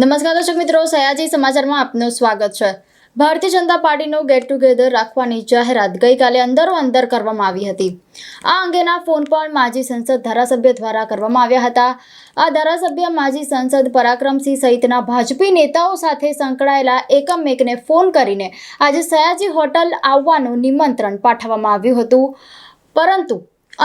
નમસ્કાર દર્શક મિત્રો, સયાજી સમાચારમાં આપનું સ્વાગત છે. ભારતીય જનતા પાર્ટીનો ગેટ ટુગેધર રાખવાની જાહેરાત ગઈકાલે અંદરો અંદર કરવામાં આવી હતી. આ અંગેના ફોન પણ માજી સંસદ ધારાસભ્ય દ્વારા કરવામાં આવ્યા હતા. આ ધારાસભ્ય માજી સંસદ પરાક્રમસિંહ સહિતના ભાજપી નેતાઓ સાથે સંકળાયેલા એકમેકને ફોન કરીને આજે સયાજી હોટલ આવવાનું નિમંત્રણ પાઠવવામાં આવ્યું હતું. પરંતુ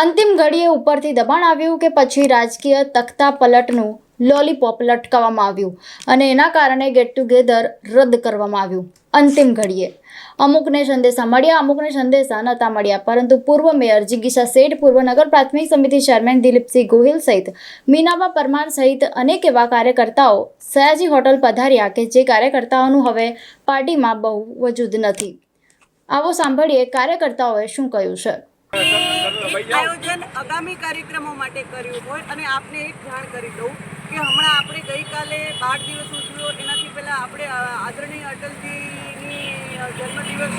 અંતિમ ઘડીએ ઉપરથી દબાણ આવ્યું કે પછી રાજકીય તખ્તા પલટનું લોલીપોપ લટકાવવામાં આવ્યું અને એના કારણે ગેટ ટુગેધર રદ કરવામાં આવ્યું. અંતિમ ઘડીએ. અમુકને સંદેશા મળ્યા, અમુકને સંદેશા નહોતા મળ્યા, પરંતુ પૂર્વ મેયર જિગીશા શેઠ, પૂર્વ નગર પ્રાથમિક સમિતિ ચેરમેન દિલીપસિંહ ગોહિલ સહિત મીનાબા પરમાર સહિત અનેક એવા કાર્યકર્તાઓ સયાજી હોટલ પધાર્યા કે જે કાર્યકર્તાઓનું હવે પાર્ટીમાં બહુ વજૂદ નથી. આવો સાંભળીએ કાર્યકર્તાઓએ શું કહ્યું છે. આયોજન આગામી કાર્યક્રમો માટે કર્યું હોય અને આપને એક જાણ કરી દઉં. કે હમણાં આપણે ગઈકાલે બાર દિવસ ઉજવ્યો. એનાથી પહેલાં આપણે આદરણીય અટલજીની જન્મદિવસ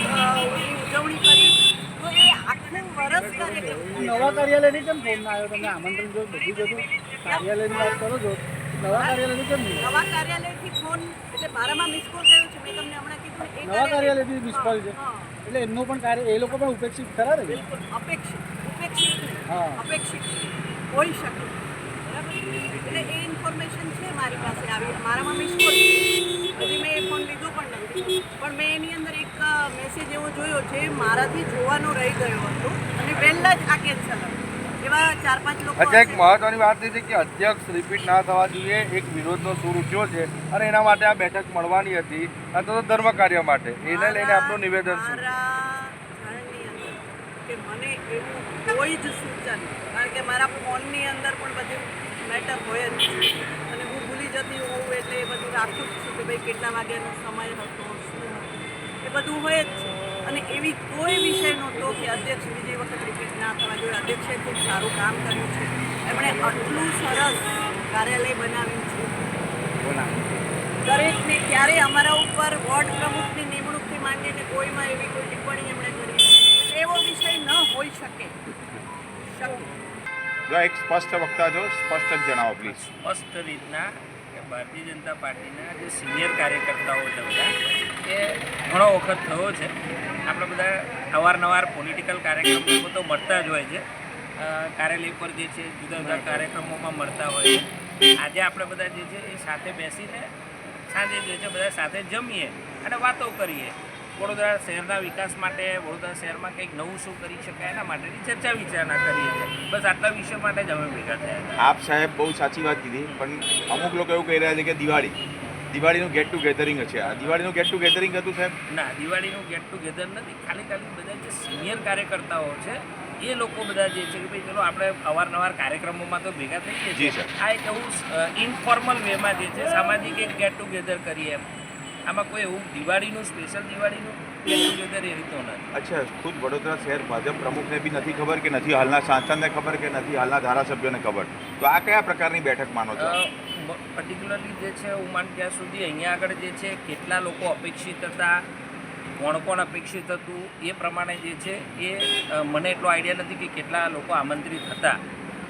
ઉજવણી કરી. તો એ આખું વરસ કાર્યક્રમ. નવા કાર્યાલયની કેમ ફોન આવ્યો? તમે આમંત્રણ જો બધું જતું કાર્યાલયની વાત કરો છો. નવા કાર્યાલયની કેમ નવા કાર્યાલયથી ફોન એટલે મારામાં મિસ કોલ ગયો છે. મેં તમને હમણાં કીધું એ નવા કાર્યાલયથી મિસ કોલ છે. એટલે એમનો પણ કાર્ય એ લોકો પણ ઉપેક્ષિત ખરા ને? અપેક્ષિત. ઉપેક્ષિત હા. અપેક્ષિત હોઈ શકે. બરાબર એટલે એ ઇન્ફોર્મેશન છે મારી પાસે આવી મારામાં મિસ કોલ હજી મેં એ ફોન લીધો પણ નથી. પણ મેં એની અંદર એક મેસેજ એવો જોયો છે મારાથી જોવાનો રહી ગયો હતો અને વહેલા જ આ કેન્સલ એવા ચાર પાંચ લોકો અચ્છા એક મહત્વની વાત એ છે કે અધ્યક્ષ રિપીટ ના થવા જોઈએ. એક વિરોધનો સૂર ઉઠ્યો છે અને એના માટે આ બેઠક મળવાની હતી. અથવા તો ધર્મ કાર્ય માટે. એને લઈને આપણું નિવેદન કે મને એવું કોઈ જ સૂચન કારણ કે મારા ફોનની અંદર પણ બધું મેટર હોય જ અને હું ભૂલી જતી હોઉં એટલે એ બધું રાખું જ છું કે ભાઈ કેટલા વાગ્યાનો સમય હતો, શું એ બધું હોય જ છે. અને એવી કોઈ વિષય નહોતો કે અધ્યક્ષ બીજી વખત રિપીટ ના થવા જોઈએ અધ્યક્ષે ખૂબ સારું કામ કર્યું છે. એમણે આટલું સરસ કાર્યાલય બનાવ્યું છે. દરેકને ક્યારે અમારા ઉપર વોર્ડ પ્રમુખની નિમણૂકથી માંડીને કોઈમાં એવી કોઈ ટિપ્પણી એમણે કરી એવો વિષય ન હોઈ શકે. શકે જો એક સ્પષ્ટ વક્તા છો સ્પષ્ટ જ જણાવો પ્લીઝ સ્પષ્ટ રીતના ભારતીય જનતા પાર્ટીના જે સિનિયર કાર્યકર્તાઓ છે બધા એ ઘણો વખત થયો છે. આપણે બધા અવારનવાર પોલિટિકલ કાર્યક્રમો તો મળતા જ હોય છે. કાર્યાલય પર જે છે જુદા જુદા કાર્યક્રમોમાં મળતા હોય છે. આજે આપણે બધા જે છે એ સાથે બેસીને સાંજે જે છે બધા સાથે જમીએ અને વાતો કરીએ. વડોદરા શહેરના વિકાસ માટે વડોદરા શહેરમાં કંઈક નવું શું કરી શકાય એના માટેની ચર્ચા વિચારણા કરીએ છીએ. બસ આટલા વિષય માટે જ અમે ભેગા થયા આપ સાહેબ બહુ સાચી વાત કીધી પણ અમુક લોકો એવું કહી રહ્યા છે કે દિવાળી દિવાળીનું ગેટ ટુ ગેધરિંગ છે આ દિવાળીનું ગેટ ટુ ગેધરિંગ હતું સાહેબ? ના દિવાળીનું ગેટ ટુ ગેધર નથી. ખાલી ખાલી બધા જે સિનિયર કાર્યકર્તાઓ છે એ લોકો બધા જે છે કે ભાઈ ચલો આપણે અવારનવાર કાર્યક્રમોમાં તો ભેગા થઈ જઈએ છીએ. આ એક એવું ઇનફોર્મલ વેમાં જે છે સામાજિક એક ગેટ ટુગેધર કરીએ એમ. આમાં કોઈ એવું દિવાળીનું સ્પેશિયલ દિવાળીનું અચ્છા ખુદ વડોદરા શહેર ભાજપ પ્રમુખને બી નથી ખબર કે નથી હાલના સાંસદને ખબર કે નથી હાલના ધારાસભ્યોને ખબર? તો આ કયા પ્રકારની બેઠક માનો છો? પર્ટિક્યુલરલી જે છે હું માન ત્યાં સુધી અહીંયા આગળ જે છે કેટલા લોકો અપેક્ષિત હતા કોણ કોણ અપેક્ષિત હતું એ પ્રમાણે જે છે એ મને એટલો આઈડિયા નથી કે કેટલા લોકો આમંત્રિત હતા.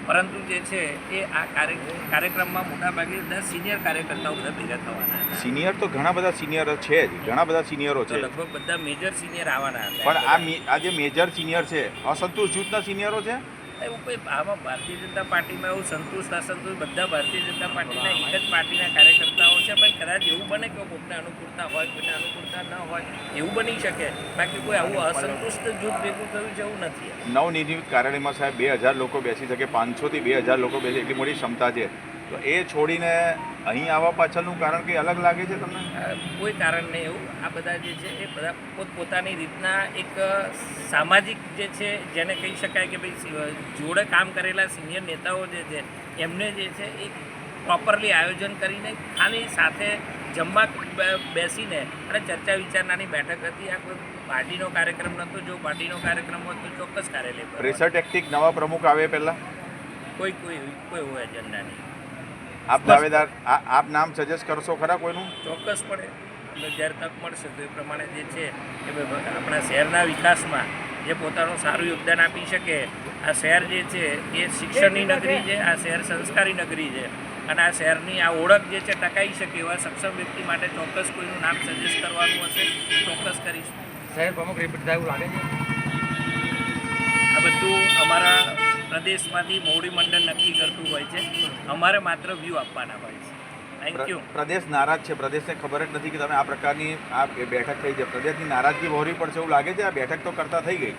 પરંતુ જે છે એ આ કાર્ય કાર્યક્રમમાં મોટાભાગે દસ સિનિયર કાર્યકર્તાઓ બધા ભેગા થવાના હતા. સિનિયર તો ઘણા બધા સિનિયર છે જ ઘણા બધા સિનિયરો છે. લગભગ બધા મેજર સિનિયર આવવાના હતા. પણ આ આ જે મેજર સિનિયર છે અસંતોષ જૂથના સિનિયરો છે? એવું કોઈ આમાં ભારતીય જનતા પાર્ટીમાં એવું સંતુષ્ટ અસંતોષ બધા ભારતીય જનતા પાર્ટીના એક જ પાર્ટીના કાર્યકર્તાઓ છે. પણ કદાચ એવું બને કે કોઈને અનુકૂળતા હોય, કોઈને અનુકૂળતા ન હોય, એવું બની શકે. બાકી કોઈ આવું અસંતુષ્ટ જૂથ ભેગું થયું છે એવું નથી. નવનિર્મિત કાર્યાલયમાં સાહેબ બે હજાર લોકો બેસી શકે. પાંચસોથી બે હજાર લોકો બેસે એટલી મોટી ક્ષમતા છે. તો એ છોડીને અહીં આવવા પાછળનું કારણ કંઈ અલગ લાગે છે તમને? કોઈ કારણ નહીં એવું. આ બધા જે છે એ બધા પોતપોતાની રીતના એક સામાજિક જે છે જેને કહી શકાય કે ભાઈ જોડે કામ કરેલા સિનિયર નેતાઓ જે છે એમને જે છે એ પ્રોપરલી આયોજન કરીને ખાલી સાથે જમવા બેસીને અને ચર્ચા વિચારણાની બેઠક હતી. આ કોઈ પાર્ટીનો કાર્યક્રમ નહોતો જો પાર્ટીનો કાર્યક્રમ હોત તો ચોક્કસ કાર્યાલય. પ્રેશર ટેક્ટિક નવા પ્રમુખ આવે પહેલાં? કોઈ કોઈ કોઈ હોય એજન્ડા નહીં આપ દાવેદાર આ- આપ નામ સજેસ્ટ કરશો ખરા કોઈનું? ચોક્કસપણે. અમને જ્યારે તક મળશે તો એ પ્રમાણે જે છે કે ભાઈ આપણા શહેરના વિકાસમાં જે પોતાનું સારું યોગદાન આપી શકે આ શહેર જે છે એ શિક્ષણની નગરી છે આ શહેર સંસ્કારી નગરી છે. અને આ શહેરની આ ઓળખ જે છે ટકાઈ શકે એવા સક્ષમ વ્યક્તિ માટે ચોક્કસ કોઈનું નામ સજેસ્ટ કરવાનું હશે. ચોક્કસ કરીશું. શહેર પ્રમુખ રિપીટ થાય એવું લાગે છે? આ બધું અમારા પ્રદેશમાંથી મોવડી મંડળ નક્કી કરતું હોય છે. અમારે માત્ર વ્યૂ આપવાના હોય છે. થેન્ક યુ પ્રદેશ નારાજ છે. પ્રદેશને ખબર જ નથી કે તમે આ પ્રકારની આ બેઠક થઈ છે. પ્રદેશની નારાજગી વહોરવી પડશે એવું લાગે છે? આ બેઠક તો કરતા થઈ ગઈ.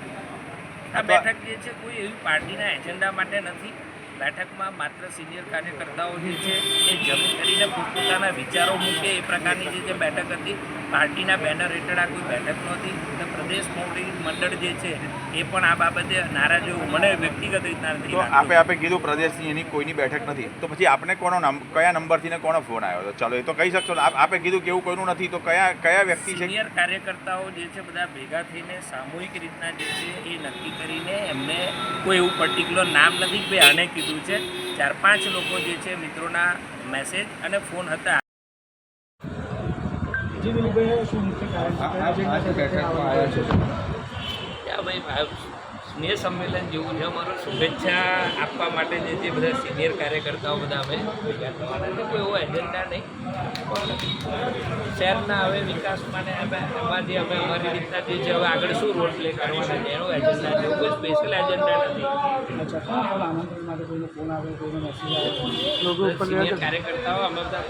આ બેઠક જે છે કોઈ એવી પાર્ટીના એજન્ડા માટે નથી. બેઠકમાં માત્ર સિનિયર કાર્યકર્તાઓ જે છે એ જમી કરીને પોતપોતાના વિચારો મૂકે એ પ્રકારની જે બેઠક હતી પાર્ટીના બેનર હેઠળ આ કોઈ બેઠક નહોતી. અને પ્રદેશ મોવડી મંડળ જે છે એ પણ આ બાબતે નારાજ મને વ્યક્તિગત રીતના નથી આપે આપે કીધું પ્રદેશની એની કોઈની બેઠક નથી. તો પછી આપને કોનો કયા નંબરથી ને કોનો ફોન આવ્યો? હતો ચાલો એ તો કહી શકશો આપ- આપે કીધું કે એવું કોઈનું નથી. તો કયા કયા વ્યક્તિ છે? સિનિયર કાર્યકર્તાઓ જે છે બધા ભેગા થઈને સામૂહિક રીતના જે છે એ નક્કી કરીને એમને કોઈ એવું પર્ટિક્યુલર નામ નથી કે આને કીધું. છે? ચાર પાંચ લોકો જે છે મિત્રોના મેસેજ અને ફોન હતા. ભાઈ સ્નેહ સંમેલન જેવું છે અમારું. શુભેચ્છા આપવા માટે જે છે બધા સિનિયર કાર્યકર્તાઓ બધા અમે ભેગા થવાના છે કોઈ એવો એજન્ડા નહીં. પણ શહેરના હવે વિકાસ માટે અમે એમાં જે અમે અમારી રીતના જે છે હવે આગળ શું રોલ પ્લે કરવાના છે એનો એજન્ડા છે. કોઈ સ્પેશિયલ એજન્ડા નથી. કાર્યકર્તાઓ અમે બધા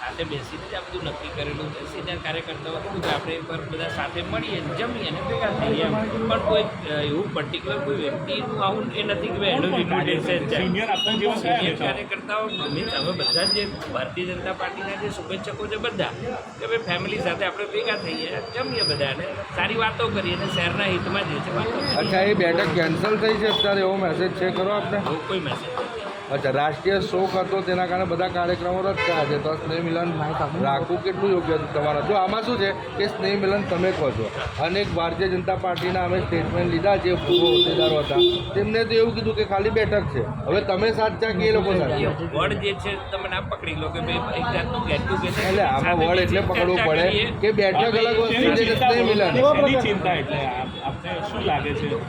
સાથે બેસીને જ આ બધું નક્કી કરેલું છે. સિનિયર કાર્યકર્તાઓ આપણે એકવાર બધા સાથે મળીએ જમીએ અને ભેગા થઈએ પણ કોઈ એવું પર્ટિક્યુલર કોઈ વ્યક્તિનું આવું એ નથી કે ભાઈ એનું સિનિયર કાર્યકર્તાઓ? મીન્સ અમે બધા જે ભારતીય જનતા પાર્ટીના જે શુભેચ્છકો છે બધા કે ભાઈ ફેમિલી સાથે આપણે ભેગા થઈએ જમીએ બધાને સારી વાતો કરીએ અને શહેરના હિતમાં જે છે અચ્છા એ બેઠક કેન્સલ થઈ છે અત્યારે એવો મેસેજ છે ખરો આપણે કોઈ મેસેજ નથી. અચ્છા રાષ્ટ્રીય શોક હતો તેના કારણે બધા કાર્યક્રમો રદ કર્યા છે. તો સ્નેહ મિલન રાખવું કેટલું યોગ્ય હતું તમારા? જો આમાં શું છે કે સ્નેહ મિલન તમે કહો છો. અનેક ભારતીય જનતા પાર્ટીના અમે સ્ટેટમેન્ટ લીધા જે પૂર્વ હોદ્દેદારો હતા. તેમને તો એવું કીધું કે ખાલી બેઠક છે. હવે તમે સાચા કે એ લોકો સાચા વડ જે છે તમે ના પકડી લો કે ભાઈ એક જાતનું ગેટ ટુગેધર એટલે આમાં વડ એટલે પકડવું પડે કે બેઠક અલગ વસ્તુ છે કે સ્નેહ મિલન?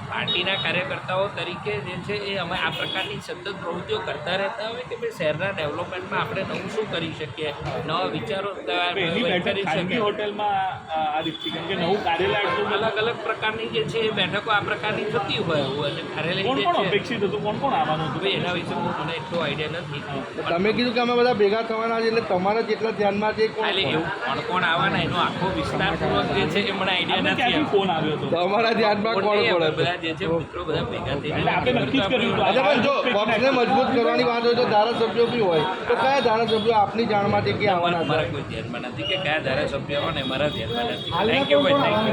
પાર્ટીના કાર્યકર્તાઓ તરીકે જે છે એ અમે આ પ્રકારની સતત પ્રવૃત્તિઓ કરતા રહેતા હોય કે ભાઈ શહેરના ડેવલપમેન્ટમાં આપણે નવું શું કરી શકીએ? નવા વિચારો કરી શકીએ. અલગ અલગ પ્રકારની જે છે એ બેઠકો આ પ્રકારની થતી હોય એવું અને કાર્યાલય જે છે. ભાઈ એના વિશે મને એટલો આઈડિયા નથી. તમે કીધું કે અમે બધા ભેગા થવાના છે એટલે તમારા જેટલા ધ્યાનમાં છે કોણ એવું કોણ કોણ આવવાના એનો આખો વિસ્તારપૂર્વક જે છે એ મને આઈડિયા નથી ફોન આવ્યો. તમારા ધ્યાનમાં કોણ કોણ બધા જે છે મિત્રો બધા ભેગા થઈને અચ્છા પણ જો મજબૂત કરવાની વાત હોય તો ધારાસભ્યો બી હોય. તો કયા ધારાસભ્યો આપની જાણમાં છે કે આવવાના મારા કોઈ ધ્યાનમાં નથી કે કયા ધારાસભ્ય હોય ને મારા ધ્યાનમાં નથી. થેન્ક યુ ભાઈ થેન્ક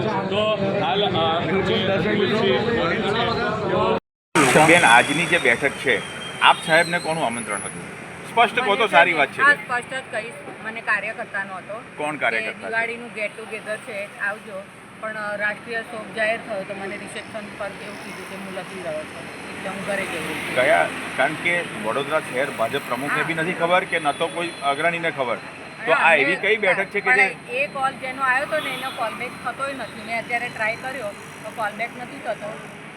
યુ બેન આજની જે બેઠક છે આપ સાહેબને કોનું આમંત્રણ હતું? સ્પષ્ટ કહો તો સારી વાત છે સ્પષ્ટ જ કહીશ. મને કાર્યકર્તાનો હતો. કોણ કાર્યકર્તા? દિવાળીનું ગેટ ટુગેધર છે. આવજો. પણ રાષ્ટ્રીય શોક જાહેર થયો તો મને રિસેપ્શન પર એવું કીધું કે મુલતવી રહ્યો છો એટલે હું ઘરે કયા? કારણ કે વડોદરા શહેર ભાજપ પ્રમુખને બી નથી ખબર કે ન તો કોઈ અગ્રણીને ખબર. તો આ એવી કઈ બેઠક છે કે જે એ કોલ જેનો આવ્યો હતો ને એનો કોલબેક થતોય નથી. મેં અત્યારે ટ્રાય કર્યો તો કોલબેક નથી થતો.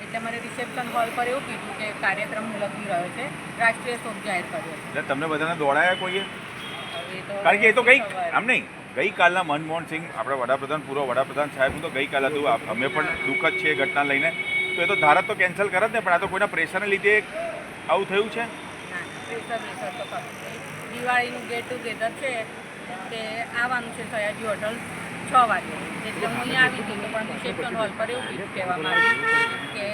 એટલે મને રિસેપ્શન હોલ પર એવું કીધું કે કાર્યક્રમ મુલતવી રહ્યો છે. રાષ્ટ્રીય શોક જાહેર કર્યો એટલે તમને બધાને દોડાયા કોઈએ? કારણ કે એ તો કંઈક આમ નહીં. ગઈકાલના મનમોહન સિંહ આપણા વડાપ્રધાન પૂર્વ વડાપ્રધાન સાહેબનું તો ગઈકાલે હતું અમે પણ દુઃખદ છે ઘટના લઈને. તો એ તો ધારત તો કેન્સલ કરત ને પણ આ તો કોઈના પ્રેશરને લીધે આવું થયું છે. દિવાળીનું ગેટ ટુગેધર છે તે આવવાનું છે સયાજી હોટલ છ વાગે. એટલે હું અહીંયા આવી હતી પણ રિસેપ્શન હોલ પર એવું કહેવામાં આવ્યું કે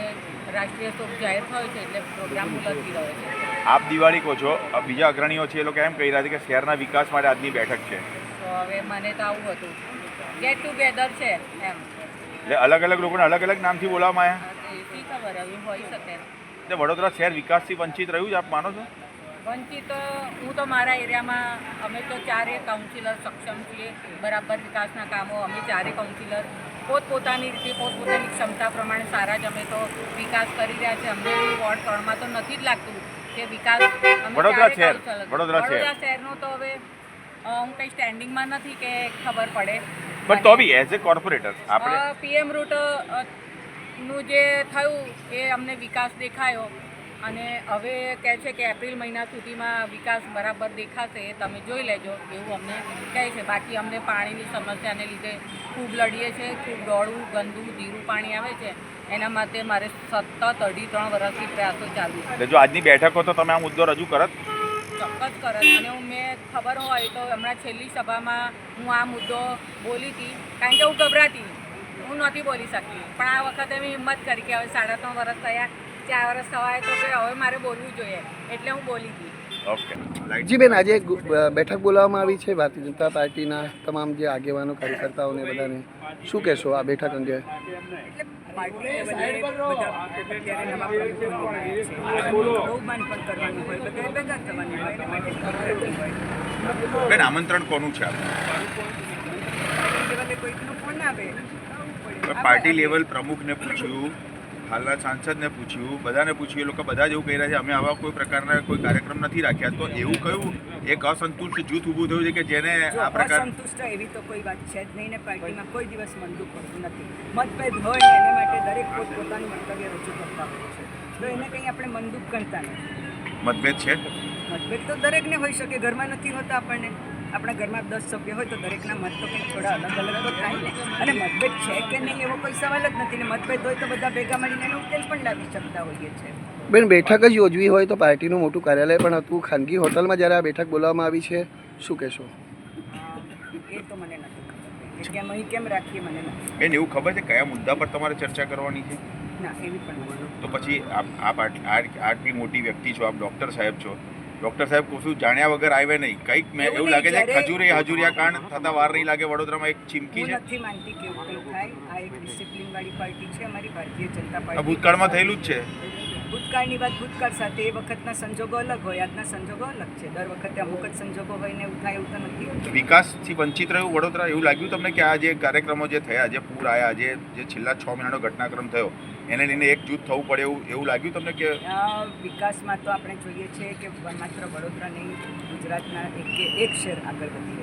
રાષ્ટ્રીય શોક જાહેર થયો છે એટલે પ્રોગ્રામ મુલતવી રહ્યો છે. આપ દિવાળી કહો છો બીજા અગ્રણીઓ છે એ લોકો એમ કહી રહ્યા છે કે શહેરના વિકાસ માટે આજની બેઠક છે. તો હવે મને તો આવું હતું. ગેટ ટુગેધર છે એમ. એટલે અલગ અલગ લોકોને અલગ અલગ નામથી બોલાવવામાં આવ્યા? શી ખબર હવે હોઈ શકે. એટલે વડોદરા શહેર વિકાસથી વંચિત રહ્યું છે આપ માનો છો? વંચિત હું તો મારા એરિયામાં અમે તો ચારે કાઉન્સિલર સક્ષમ છીએ. બરાબર વિકાસના કામો અમે ચારે કાઉન્સિલર પોતપોતાની રીતે પોતપોતાની ક્ષમતા પ્રમાણે સારા જ અમે તો વિકાસ કરી રહ્યા છે. અમને વોર્ડ ત્રણમાં તો નથી જ લાગતું કે વિકાસ વડોદરા શહેર, વડોદરા શહેરનો તો હવે હું કંઈ સ્ટેન્ડિંગમાં નથી કે ખબર પડે. પણ તો બી એઝ એ કોર્પોરેટર આપણે પીએમ રૂટનું જે થયું એ અમને વિકાસ દેખાયો. અને હવે કહે છે કે એપ્રિલ મહિના સુધીમાં વિકાસ બરાબર દેખાશે એ તમે જોઈ લેજો એવું અમને કહે છે. બાકી અમને પાણીની સમસ્યાને લીધે ખૂબ લડીએ છીએ ખૂબ દોડવું ગંદુ ધીરું પાણી આવે છે. એના માટે મારે સતત અઢી ત્રણ વર્ષથી પ્રયાસો ચાલુ છે. જો આજની બેઠક હો તો તમે આ મુદ્દો રજૂ કરત. ચોક્કસ કરત. અને હું મેં ખબર હોય તો હમણાં છેલ્લી સભામાં હું આ મુદ્દો બોલી હતી કારણ કે હું ગભરાતી. હું નહોતી બોલી શકતી. પણ આ વખતે મેં હિંમત કરી કે હવે સાડા ત્રણ વર્ષ થયા. ચાર વર્ષ થવાય તો કે હવે મારે બોલવું જોઈએ. એટલે હું બોલી હતી ઓકે. જી બેન આજે બેઠક બોલાવવામાં આવી છે. ભારતીય જનતા પાર્ટીના તમામ જે આગેવાનો કાર્યકર્તાઓને બધાને. શું કહેશો આ બેઠક અંગે? એટલે પાર્ટી બધા અત્યારે નવા પ્રમુખો નિમાયા પણ કરવાનું હોય. બધા ભેગા થવાનું હોય એના માટે ખબર હતી હોય બેન આમંત્રણ કોનું છે પાર્ટી લેવલે પ્રમુખને પૂછ્યું હાલના સાંસદને પૂછ્યું બધાને પૂછ્યું એ લોકો બધા જ એવું કહી રહ્યા છે અમે આવા કોઈ પ્રકારના કોઈ કાર્યક્રમ નથી રાખ્યા. તો એવું કયું એક અસંતુષ્ટ જૂથ ઊભું થયું છે કે જેને આ પ્રકાર અસંતુષ્ટ એવી તો કોઈ વાત છે જ નહીં ને પાર્ટીમાં કોઈ દિવસ મનદુખ કરતું નથી. મતભેદ હોય એના માટે દરેક પોતપોતાનું મંતવ્ય રજૂ કરતા હોય છે. તો એને કંઈ આપણે મનદુખ કરતા નથી. મતભેદ છે? મતભેદ તો દરેકને હોઈ શકે ઘરમાં નથી હોતા આપણને. આપણા ઘરમાં દસ સભ્ય હોય તો દરેકના મત તો કંઈક થોડા અલગ અલગ તો થાય ને. અને મતભેદ છે કે નહીં એવો કોઈ સવાલ જ નથી ને મતભેદ હોય તો બધા ભેગા મળીને એનો ઉકેલ પણ લાવી શકતા હોઈએ છે. બેન બેઠક જ યોજવી હોય તો પાર્ટીનું મોટું કાર્યાલય પણ હતું. ખાનગી હોટલમાં જ્યારે આ બેઠક બોલાવવામાં આવી છે શું કહેશો? એ તો મને નથી ખબર. કેમ અહીં કેમ રાખીએ મને બેન એવું ખબર છે કયા મુદ્દા પર તમારે ચર્ચા કરવાની છે? ના એવી પણ તો પછી આપ આપ આટ- આટ- આટલી મોટી વ્યક્તિ છો આપ ડૉક્ટર સાહેબ છો. ડૉક્ટર સાહેબ કશું જાણ્યા વગર આવે નહીં. કંઈક મેં એવું લાગે છે ખજૂરી હજુરિયા કાંડ થતા વાર નહીં લાગે વડોદરામાં એક ચીમકી છે. નથી માનતી કે એવું થાય. આ એક ડિસિપ્લિન વાળી પાર્ટી છે અમારી ભારતીય જનતા પાર્ટી. ભૂતકાળમાં થયેલું જ છે. ભૂતકાળની વાત ભૂતકાળ સાથે એ વખતના સંજોગો અલગ હોય આજના સંજોગો અલગ છે દર વખતે અમુક જ સંજોગો હોય ને એવું થાય એવું તો નથી. વિકાસથી વંચિત રહ્યું વડોદરા એવું લાગ્યું તમને કે આ જે કાર્યક્રમો જે થયા જે પૂર આવ્યા જે જે છેલ્લા છ મહિનાનો ઘટનાક્રમ થયો એને લઈને એક જૂથ થવું પડે એવું એવું લાગ્યું તમને કે વિકાસમાં તો આપણે જોઈએ છીએ કે માત્ર વડોદરા નહીં ગુજરાતના એક કે એક શહેર આગળ વધી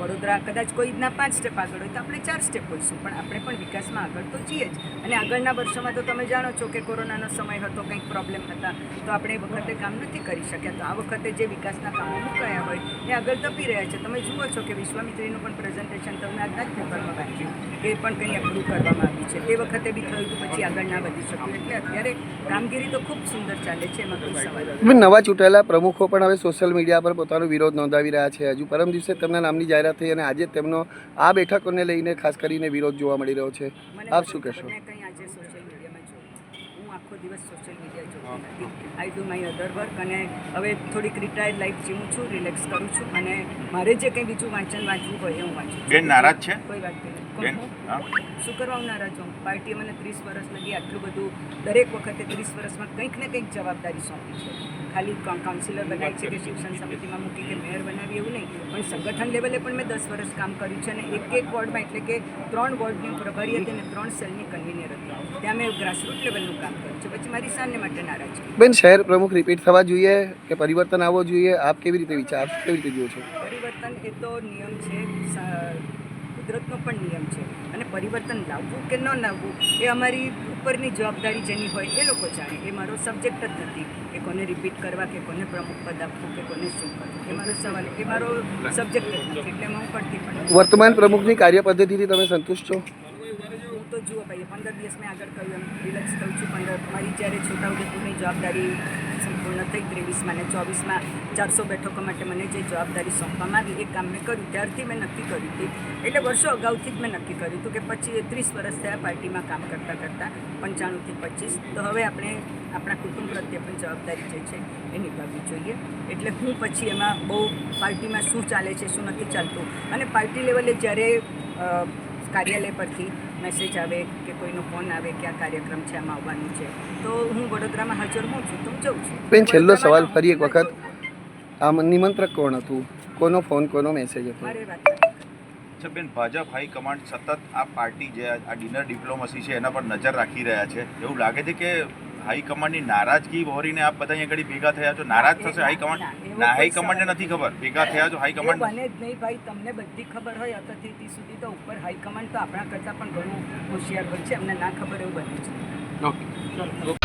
વડોદરા કદાચ કોઈ રીતના પાંચ સ્ટેપ આગળ હોય તો આપણે ચાર સ્ટેપ હોઈશું. પણ આપણે પણ વિકાસમાં આગળ તો છીએ જ. અને આગળના વર્ષોમાં તો તમે જાણો છો કે કોરોનાનો સમય હતો, કંઈક પ્રોબ્લેમ હતા, તો આપણે એ વખતે કામ નથી કરી શક્યા. તો આ વખતે જે વિકાસના કામો મુકાયા હોય, એ આગળ તપી રહ્યા છે. તમે જુઓ છો કે વિશ્વામિત્રીનું પણ પ્રેઝન્ટેશન તમે આજના જ પેપરમાં વાંચ્યું એ પણ કંઈ અપ્રૂવ કરવામાં આવ્યું છે. એ વખતે બી થયું હતું, પછી આગળ ના વધી શક્યું. એટલે અત્યારે કામગીરી તો ખૂબ સુંદર ચાલે છે, એમાં કોઈ સવાલ નવા ચૂંટાયેલા પ્રમુખો પણ હવે સોશિયલ મીડિયા પર પોતાનો વિરોધ નોંધાવી રહ્યા છે. હજુ પરમ દિવસે તેમના નામની જાહેરાત થઈ અને આજે તેમનો આ બેઠકોને લઈને ખાસ કરીને વિરોધ જોવા મળી રહ્યો છે. આપ શું કહેશો? આજે સોશિયલ મીડિયામાં હું આખો દિવસ સોશિયલ મીડિયા જોતી નથી. I do my other work અને હવે થોડીક રિટાયર્ડ લાઈફ જીવું છું રિલેક્સ કરું છું અને મારે જે કંઈ બીજું વાંચન વાંચવું હોય એ હું વાંચું બેન નારાજ છે? કોઈ વાત નહીં. બેન શું કરવા નારાજ પાર્ટીએ મને ત્રીસ વર્ષ લગી આટલું બધું દરેક વખતે ત્રીસ વર્ષમાં કંઈક ને કંઈક જવાબદારી સોંપી છે. ખાલી કાઉ- કાઉન્સિલર બનાવી છે કે શિક્ષણ સમિતિમાં મૂકી કે મેયર બનાવી એવું નહીં. પણ સંગઠન લેવલે પણ મેં દસ વર્ષ કામ કર્યું છે અને એક એક વોર્ડમાં એટલે કે ત્રણ વોર્ડની પ્રભારી હતી અને ત્રણ સેલની કન્વીનર હતી. ત્યાં મેં ગ્રાસરૂટ લેવલનું કામ કર્યું છે. પછી મારી સાને માટે નારાજ બેન શહેર પ્રમુખ રિપીટ થવા જોઈએ કે પરિવર્તન આવવો જોઈએ? આપ કેવી રીતે વિચાર કેવી રીતે જુઓ છો? પરિવર્તન એ તો નિયમ છે. સ- કુદરતનો પણ નિયમ છે. અને પરિવર્તન લાવવું કે ન લાવવું એ અમારી ઉપરની જવાબદારી જેની હોય એ લોકો જાણે. એ મારો સબ્જેક્ટ જ નથી કે કોને રિપીટ કરવા કે કોને પ્રમુખ પદ આપવું કે કોને શું કરવું. એ મારો સવાલ એ મારો સબ્જેક્ટ જ નથી. એટલે હું પડતી પણ વર્તમાન પ્રમુખની કાર્ય પદ્ધતિથી તમે સંતુષ્ટ છો? હું તો જુઓ ભાઈ પંદર દિવસ મેં આગળ કહ્યું એમ રિલેક્સ થયું છું પંદર. મારી જ્યારે છોટાઉદેપુરની જવાબદારી સંપૂર્ણ થઈ ત્રેવીસમાં ને ચોવીસમાં ચારસો બેઠકો માટે મને જે જવાબદારી સોંપવામાં આવી એ કામ મેં કર્યું. ત્યારથી મેં નક્કી કર્યું હતું એટલે વર્ષો અગાઉથી જ મેં નક્કી કર્યું હતું કે પછી ત્રીસ વર્ષ થયા પાર્ટીમાં કામ કરતાં કરતાં પંચાણુંથી પચીસ. તો હવે આપણે આપણા કુટુંબ પ્રત્યે પણ જવાબદારી જે છે એ નિભાવવી જોઈએ. એટલે હું પછી એમાં બહુ પાર્ટીમાં શું ચાલે છે શું નથી ચાલતું. અને પાર્ટી લેવલે જ્યારે કાર્યાલય પરથી મેસેજ આવે કે કોઈનો ફોન આવે કે આ કાર્યક્રમ છે આમાં આવવાનું છે તો હું વડોદરામાં હાજર હોઉં છું તો હું જઉં છું. બેન છેલ્લો સવાલ ફરી એક વખત. આમ નિમંત્રક કોણ હતું? કોનો ફોન કોનો મેસેજ હતો. અચ્છા બેન ભાજપ હાઈકમાન્ડ સતત આ પાર્ટી જે આ ડિનર ડિપ્લોમસી છે એના પર નજર રાખી રહ્યા છે. એવું લાગે છે કે હાઈ કમાન્ડની નારાજગી વહોરીને આપ બધા અહીંયા ઘડી ભેગા થયા છો? નારાજ થશે હાઈકમાન્ડ કમાન્ડ? ના હાઈ કમાન્ડને નથી ખબર. ભેગા થયા છો હાઈ હાઈકમાન્ડ બને જ નહીં ભાઈ તમને બધી ખબર હોય અત્યારથી સુધી તો ઉપર હાઈકમાન્ડ તો આપણા કરતાં પણ ઘણું હોશિયાર હોય છે અમને ના ખબર એવું બને છે ઓકે